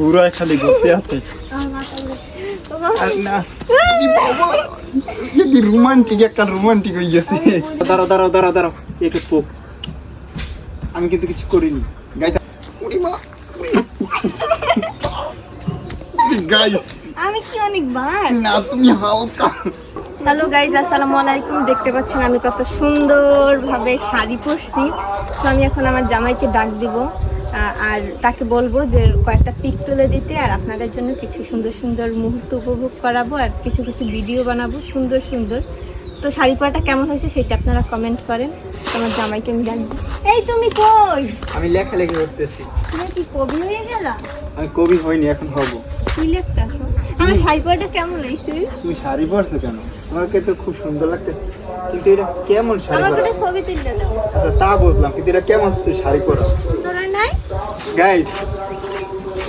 পুরো খালি ঘুরতে আছে রোমান্টিক একটা রোমান্টিক হয়ে গেছে। দাঁড়াও দাঁড়াও দাঁড়াও দাঁড়াও একে পোক আমি কিন্তু কিছু করিনি। গাইস আমি কি না তুমি হালকা। হ্যালো গাইজ আসসালামু আলাইকুম। দেখতে পাচ্ছেন আমি কত সুন্দরভাবে শাড়ি পরছি। তো আমি এখন আমার জামাইকে ডাক দিব। আর তাকে বলব যে কয়েকটা পিক তুলে দিতে আর আপনাদের জন্য কিছু সুন্দর সুন্দর মুহূর্ত উপভোগ করাবো আর কিছু কিছু ভিডিও বানাবো সুন্দর সুন্দর। তো শাড়ি পরাটা কেমন হয়েছে সেটা আপনারা কমেন্ট করেন। আমার জামাইকে আমি ডাকবো এই তুমি কই? আমি লেখালেখি করতেছি। তুমি কি কবি হয়ে গেলা? আমি কবি হইনি এখন হব। কি লিখতেছো? আমার শাড়ি পরাটা কেমন লাগছে তুমি শাড়ি পরছো কেন? আমাকে তো খুব সুন্দর লাগতেছে। কিন্তু এটা কেমন শাড়ি পরা? একটা ছবি তুলে দাও। আচ্ছা তা বুঝলাম কিন্তু এটা কেমন শাড়ি পরা? গাইস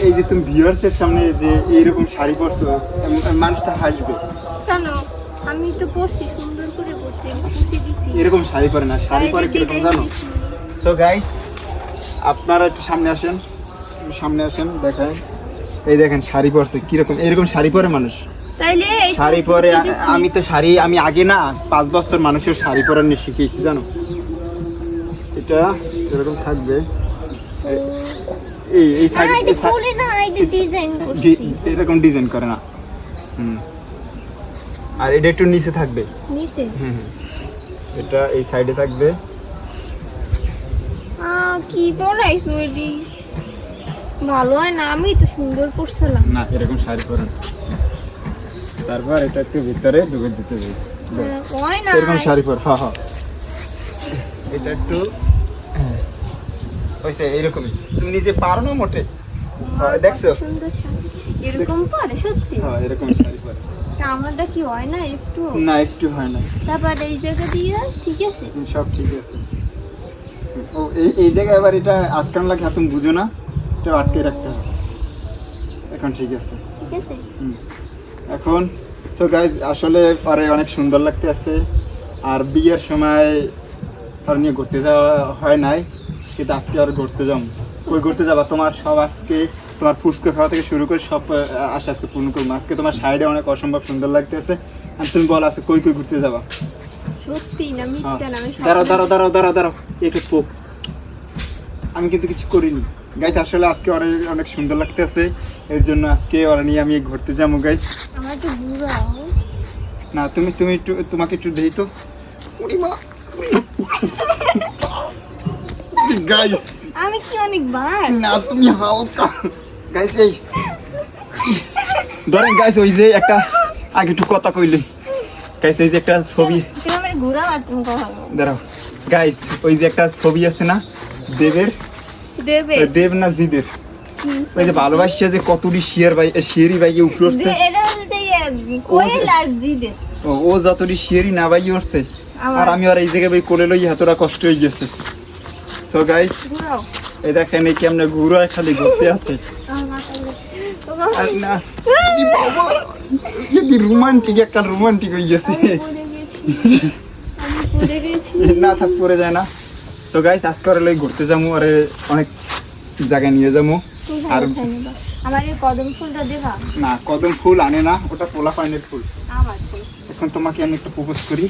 এই যে তুমি ভিউয়ার্সের সামনে যে এইরকম শাড়ি পরছো এম- মানুষ তো হাসবে। কেন? আমি তো পড়ছি সুন্দর করে দিছি। এরকম শাড়ি পরে না শাড়ি পরে কীরকম জানো। সো গাইস আপনারা একটু সামনে আসেন সামনে আসেন দেখেন এই দেখেন শাড়ি পরছে কীরকম এরকম শাড়ি পরে মানুষ। শাড়ি পরে আমি তো শাড়ি আমি আগে না পাঁচ বছর মানুষের শাড়ি পরা নিয়ে শিখিয়েছি জানো? এটা এরকম থাকবে। এই এই। এরকম ডিজাইন করে না হুম আর এটা একটু নিচে থাকবে নিচে? হুম। এটা এই সাইডে থাকবে কি পরাইছো এটি? ভালো হয় না আমি তো সুন্দর করছিলাম না এরকম শাড়ি পরেন তারপর এটা একটু ভিতরে ঢুকে দিতে হবে। হয় এরকম শাড়ি পর হ্যাঁ হ্যাঁ এটা একটু। হয়েছে এইরকমই তুমি নিজে পারো না মোটে? দেখছ। এরকম পরে সত্যি? হ্যাঁ এরকম শাড়ি পরে। আমারটা কি হয় না একটু? না একটু হয় না। তারপর এই জায়গা দিয়ে ঠিক আছে? সব ঠিক আছে। ও এই এই জায়গায় আবার এটা আটকান লাগে তুমি বুঝো না? এটা আটকে রাখতে হবে। এখন ঠিক আছে। ঠিক আছে। এখন সো গাইজ আসলে পরে অনেক সুন্দর লাগতে আছে আর বিয়ের সময় আর নিয়ে ঘুরতে যাওয়া হয় নাই। কিন্তু আজকে আর ঘুরতে যাম কই ঘুরতে যাবা? তোমার সব আজকে তোমার ফুচকা খাওয়া থেকে শুরু করে সব আশা আজকে পূর্ণ করব। আজকে তোমার সাইডে অনেক অসম্ভব সুন্দর লাগতেছে। আর তুমি বল আজকে কই কই ঘুরতে যাবা? সত্যি না হ্যাঁ। মিথ্যা না আমি দাঁড়াও দাঁড়াও দাঁড়াও দাঁড়াও দাঁড়াও। একে পোক আমি কিন্তু কিছু করিনি। গাইজ আসলে আজকে অনেক অনেক সুন্দর লাগতেছে। এর জন্য আজকে ওরা নিয়ে আমি ঘুরতে যাব গাইজ না তুমি তুমি একটু তোমাকে একটু দেই তো। মা। গাইস আমি কি অনেকবার? না তুমি হালকা। গাইস এই। ধরেন গাইস ওই যে একটা আগে একটু কথা কইলে। গাইস যে একটা ছবি। দাঁড়াও। গাইস ওই যে একটা ছবি আছে না? দেবের? দেবে দেব না জিদের? ওই যে ভালোবাসিয়া যে কতটি শিয়ার বাই শিয়ারি বাইকে উপরে উঠছে। ও ও যতটি শিয়ারি না বাইকে উঠছে আর আমি আর এই জায়গায় বই কোলে লই এতটা কষ্ট হয়ে গেছে। সো গাইস এই দেখেন এই কেমনে ঘুরো খালি ঘুরতে আছে আমার আর না কি রোমান্টিক একটা রোমান্টিক হয়ে গেছে। না থাক পরে যায় না। সো গাইস আজকে আর লই ঘুরতে যাব আর অনেক জায়গায় নিয়ে যাব। আর আমার এই কদম ফুলটা দেবা না কদম ফুল আনে না ওটা পোলা পাইনের ফুল। আমার ফুল এখন তোমাকে আমি একটা প্রপোজ করি।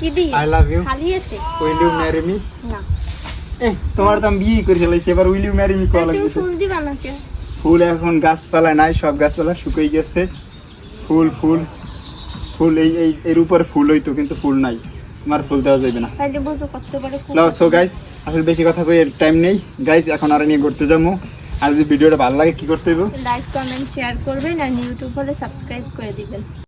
কি দি আই লাভ ইউ খালি আছে? উইল ইউ ম্যারি মি না। তোমার তো আমি বিয়ে করে ফেলাইছি এবার will you marry me call লাগবে ফুল দিবা না কে ফুল এখন গাছপালায় নাই সব গাছপালা শুকিয়ে গেছে। ফুল ফুল ফুল এই এই এর উপরে ফুল হইতো কিন্তু ফুল নাই। তোমার ফুল দেওয়া যাবে না। নাও সো গাইস আসলে বেশি কথা কই টাইম নেই। গাইস এখন আর নিয়ে ঘুরতে যাব। আর যদি ভিডিওটা ভালো লাগে কি করতে হইব? লাইক কমেন্ট শেয়ার করবেন আর ইউটিউব হলে সাবস্ক্রাইব করে দিবেন।